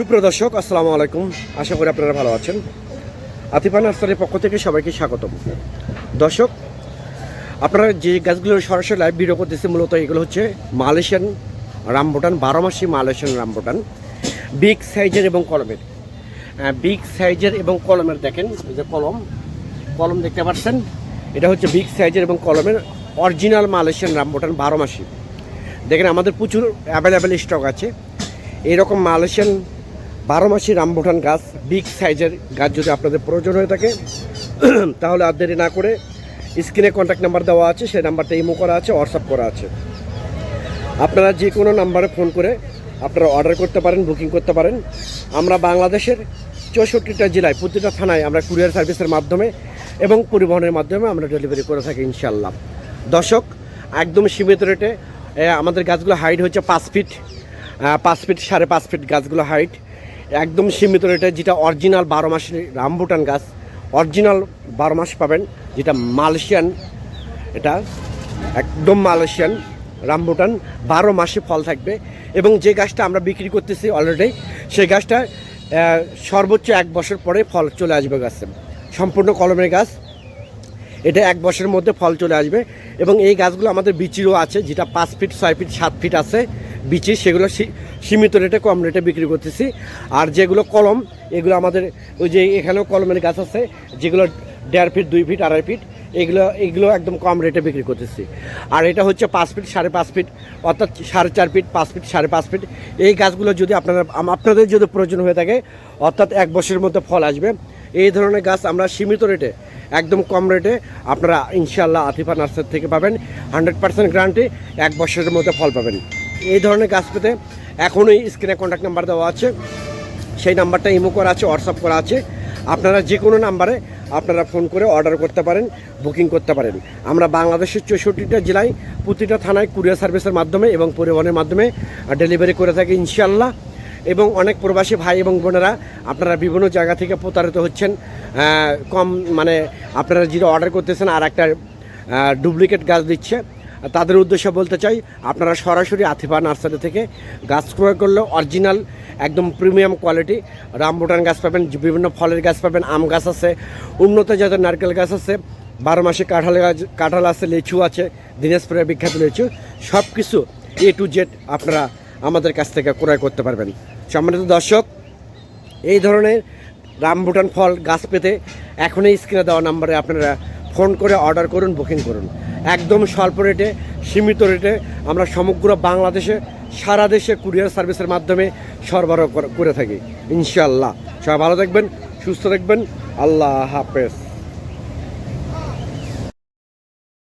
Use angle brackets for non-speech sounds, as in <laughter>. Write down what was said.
সুপ্রিয় দর্শক, আসসালামু আলাইকুম। আশা করি আপনারা ভালো আছেন। আতিফা নার্সারির পক্ষ থেকে সবাইকে স্বাগতম। দর্শক, আপনারা যে গাছগুলো সরাসরি লাইভ ভিডিও করতেছে, মূলত এগুলো হচ্ছে মালয়েশিয়ান রামবুটান বারো মাসি মালয়েশিয়ান রামবুটান। বিগ সাইজের এবং কলমের। বিগ সাইজের এবং কলমের দেখেন যে কলম কলম দেখতে পাচ্ছেন? এটা হচ্ছে বিগ সাইজের এবং কলমের অরিজিনাল মালয়েশিয়ান রামবুটান বারো মাসি দেখেন, আমাদের প্রচুর অ্যাভেলেবেল স্টক আছে। এরকম মালয়েশিয়ান বারো মাসি রামবুটান গাছ বিগ সাইজের গাছ যদি আপনাদের প্রয়োজন হয়ে থাকে, <clears throat> তাহলে আর দেরি না করে স্ক্রিনে কন্ট্যাক্ট নাম্বার দেওয়া আছে, সেই নাম্বারটা ইমো করা আছে হোয়াটসঅ্যাপ করা আছে। আপনারা যে কোনো নাম্বারে ফোন করে আপনারা অর্ডার করতে পারেন বুকিং করতে পারেন। আমরা বাংলাদেশের চৌষট্টিটা জেলায়, প্রতিটা থানায় আমরা কুরিয়ার সার্ভিসের মাধ্যমে এবং পরিবহনের মাধ্যমে আমরা ডেলিভারি করে থাকি ইনশাল্লাহ দর্শক, একদম সীমিত রেটে আমাদের গাছগুলো হাইট হচ্ছে পাঁচ ফিট পাঁচ ফিট সাড়ে পাঁচ ফিট গাছগুলো হাইট একদম সীমিত রেটে, যেটা অরিজিনাল বারো মাসের রামবুটান গাছ, অরিজিনাল বারো মাস পাবেন, যেটা মালয়েশিয়ান, এটা একদম মালয়েশিয়ান রামবুটান বারো মাসে ফল থাকবে। এবং যে গাছটা আমরা বিক্রি করতেছি অলরেডি সেই গাছটা সর্বোচ্চ এক বছর পরে ফল চলে আসবে গাছে। সম্পূর্ণ কলমের গাছ এটা এক বছরের মধ্যে ফল চলে আসবে। এবং এই গাছগুলো আমাদের বিচিরও আছে, যেটা পাঁচ ফিট, ছয় ফিট, সাত ফিট আছে বিচি। সেগুলো সীমিত রেটে, কম রেটে বিক্রি করতেছি। আর যেগুলো কলম, এগুলো আমাদের ওই যে এখানেও কলমের গাছ আছে, যেগুলো দেড় ফিট, দুই ফিট, আড়াই ফিট, এগুলো এগুলো একদম কম রেটে বিক্রি করতেছি। আর এটা হচ্ছে পাঁচ ফিট, সাড়ে পাঁচ ফিট, অর্থাৎ সাড়ে চার ফিট, পাঁচ ফিট, সাড়ে পাঁচ ফিট। এই গাছগুলো যদি আপনারা আপনাদের যদি প্রয়োজন হয়ে থাকে, অর্থাৎ এক বছরের মধ্যে ফল আসবে। এই ধরনের গাছ আমরা সীমিত রেটে, একদম কম রেটে আপনারা ইনশাল্লাহ আতিফা নার্সারি থেকে পাবেন। হান্ড্রেড পার্সেন্ট গ্যারান্টি, এক বছরের মধ্যে ফল পাবেন। এই ধরনের গাছ পেতে এখনই স্ক্রিনে কন্ট্যাক্ট নাম্বার দেওয়া আছে। সেই নাম্বারটা ইমো করা আছে হোয়াটসঅ্যাপ করা আছে। আপনারা যে কোনো নাম্বারে আপনারা ফোন করে অর্ডার করতে পারেন বুকিং করতে পারেন। আমরা বাংলাদেশের চৌষট্টিটা জেলায় প্রতিটা থানায় কুরিয়ার সার্ভিসের মাধ্যমে এবং পরিবহনের মাধ্যমে ডেলিভারি করে থাকি ইনশাল্লাহ এবং অনেক প্রবাসী ভাই এবং বোনেরা আপনারা বিভিন্ন জায়গা থেকে প্রতারিত হচ্ছেন কম মানে আপনারা যেটা অর্ডার করতেছেন আর একটা ডুপ্লিকেট গাছ দিচ্ছে। তাদের উদ্দেশ্যে বলতে চাই, আপনারা সরাসরি আথিফা নার্সারি থেকে গাছ ক্রয় করলে অরিজিনাল একদম প্রিমিয়াম কোয়ালিটি রামবুটান গাছ পাবেন, বিভিন্ন ফলের গাছ পাবেন, আম গাছ আছে, উন্নত জাতের নারকেল গাছ আছে, বারো মাসে কাঁঠাল গাছ, কাঁঠাল আছে, লিচু আছে দিনাজপুরের বিখ্যাত লিচু সব কিছু এ টু জেড আপনারা আমাদের কাছ থেকে ক্রয় করতে পারবেন। সম্মানিত দর্শক, এই ধরনের রামবুটান ফল গাছ পেতে এখনই স্ক্রিনে দেওয়া নাম্বারে আপনারা ফোন করে অর্ডার করুন, বুকিং করুন। একদম স্বল্প রেটে, সীমিত রেটে আমরা সমগ্র বাংলাদেশে, সারা দেশে কুরিয়ার সার্ভিসের মাধ্যমে সরবরাহ করে থাকি। ইনশাল্লাহ সবাই ভালো থাকবেন, সুস্থ থাকবেন। আল্লাহ হাফেজ।